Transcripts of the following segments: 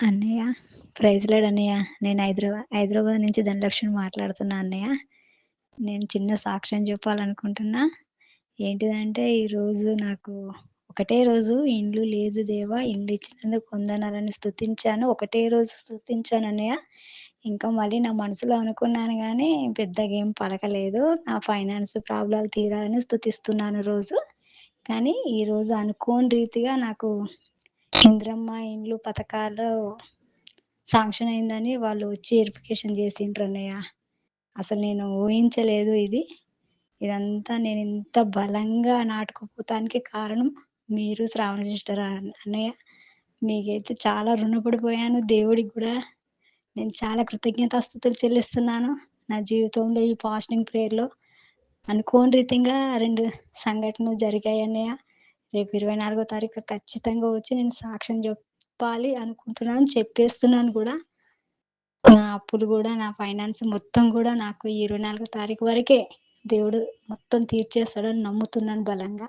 అన్నయ్య praise lord అన్నయ్య. నేను హైదరాబాద్ హైదరాబాద్ నుంచి ధనలక్ష్మి మాట్లాడుతున్నా అన్నయ్య. నేను చిన్న సాక్ష్యం చెప్పాలనుకుంటున్నా. ఏంటిదంటే ఈరోజు నాకు ఒకటే రోజు ఇండ్లు లేదు దేవా! ఇండ్లు ఇచ్చినందుకు వందనాలని స్థుతించాను ఒకటే రోజు స్థుతించాను అన్నయ్య. ఇంకా మళ్ళీ నా మనసులో అనుకున్నాను కానీ పెద్దగా ఏం పలకలేదు. నా ఫైనాన్స్ ప్రాబ్లమ్ తీరాలని స్థుతిస్తున్నాను రోజు. కానీ ఈరోజు అనుకోని రీతిగా నాకు ఇంద్రమ్మ ఇండ్లు పథకాలు శాంక్షన్ అయిందని వాళ్ళు వచ్చి వెరిఫికేషన్ చేసిండ్రు అన్నయ్య. అసలు నేను ఊహించలేదు ఇది. ఇదంతా నేను ఇంత బలంగా నాటుకుపోతానికి కారణం మీరు, శ్రావణ సిస్టర్ అన్నయ్య. మీకైతే చాలా రుణపడిపోయాను. దేవుడికి కూడా నేను చాలా కృతజ్ఞతాస్థుతులు చెల్లిస్తున్నాను. నా జీవితంలో ఈ పాస్టింగ్ ప్రేయర్‌లో అనుకోని రీతిగా రెండు సంఘటనలు జరిగాయి అన్నయ్య. రేపు 24 తారీఖు ఖచ్చితంగా వచ్చి నేను సాక్ష్యం చెప్పాలి అనుకుంటున్నాను. చెప్పేస్తున్నాను కూడా నా అప్పులు కూడా నా ఫైనాన్స్ మొత్తం కూడా నాకు ఇరవై నాలుగో తారీఖు వరకే దేవుడు మొత్తం తీర్చేస్తాడని నమ్ముతున్నాను బలంగా.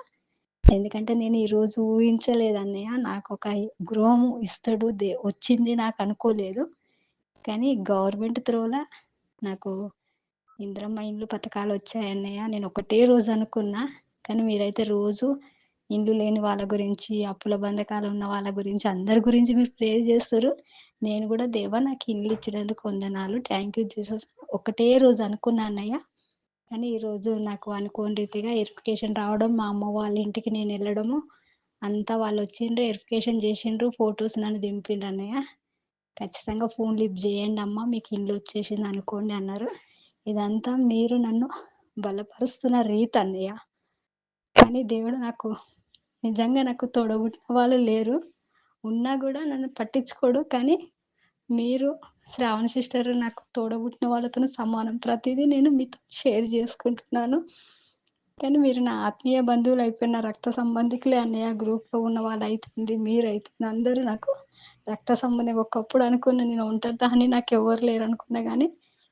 ఎందుకంటే నేను ఈరోజు ఊహించలేదు అన్నయ్య. నాకు ఒక గృహం ఇస్తాడు దే వచ్చింది నాకు అనుకోలేదు. కానీ గవర్నమెంట్ త్రోలా నాకు ఇంద్రమ్మ ఇండ్లు పథకాలు వచ్చాయి అన్నయ్య. నేను ఒకటే రోజు అనుకున్నా. కానీ మీరైతే రోజు ఇండ్లు లేని వాళ్ళ గురించి, అప్పుల బంధకాలు ఉన్న వాళ్ళ గురించి, అందరి గురించి మీరు ప్రేయర్ చేస్తారు నేను కూడా దేవా! నాకు ఇండ్లు ఇచ్చినందుకు వందనాలు. థ్యాంక్ యూ జీసస్ ఒకటే రోజు అనుకున్నానయ్యా అన్నయ్య. కానీ ఈరోజు నాకు అనుకోని రీతిగా వెరిఫికేషన్ రావడం, మా అమ్మ వాళ్ళ ఇంటికి నేను వెళ్ళడము అంతా వాళ్ళు వచ్చిండ్రు, వెరిఫికేషన్ చేసిండ్రు, ఫోటోస్ నన్ను దింపిండ్రు అన్నయ్య. ఖచ్చితంగా ఫోన్ లిఫ్ట్ చేయండమ్మా మీకు ఇండ్లు వచ్చేసింది అనుకోండి అన్నారు. ఇదంతా మీరు నన్ను బలపరుస్తున్న రీతి అన్నయ్య. కానీ దేవుడు నాకు నిజంగా నాకు తోడబుట్టిన వాళ్ళు లేరు. ఉన్నా కూడా నన్ను పట్టించుకోడు. కానీ మీరు, శ్రావణ సిస్టర్ నాకు తోడబుట్టిన వాళ్ళతో సమానం. ప్రతిదీ నేను మీతో షేర్ చేసుకుంటున్నాను. కానీ మీరు నా ఆత్మీయ బంధువులు అయిపోయిన రక్త సంబంధికులే అన్నయ్య. గ్రూప్‌లో ఉన్న వాళ్ళు అవుతుంది మీరు మీరైతుంది అందరూ నాకు రక్త సంబంధం. ఒకప్పుడు అనుకున్న నేను ఉంటదాన్ని నాకు ఎవ్వరు లేరు అనుకున్నా కానీ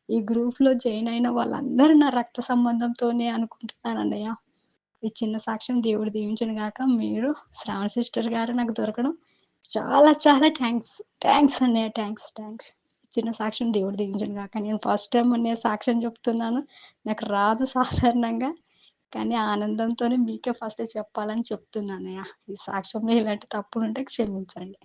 ఈ గ్రూప్‌లో జాయిన్ అయిన వాళ్ళందరూ నా రక్త సంబంధంతోనే అనుకుంటున్నాను అన్నయ్య. ఈ చిన్న సాక్ష్యం దేవుడు దీవించిన గాక. మీరు, శ్రావణ సిస్టర్ గారు నాకు దొరకడం చాలా చాలా థ్యాంక్స్ థ్యాంక్స్ అన్నయ్య. థ్యాంక్స్ థ్యాంక్స్ చిన్న సాక్ష్యం దేవుడు దీవించిన గాక. నేను ఫస్ట్ టైమ్ అన్నయ్య సాక్ష్యం చెప్తున్నాను. నాకు రాదు సాధారణంగా. కానీ ఆనందంతోనే మీకే ఫస్ట్ చెప్పాలని చెప్తున్నాను అయ్యా ఈ సాక్ష్యంలో ఇలాంటి తప్పులు ఉంటే క్షమించండి.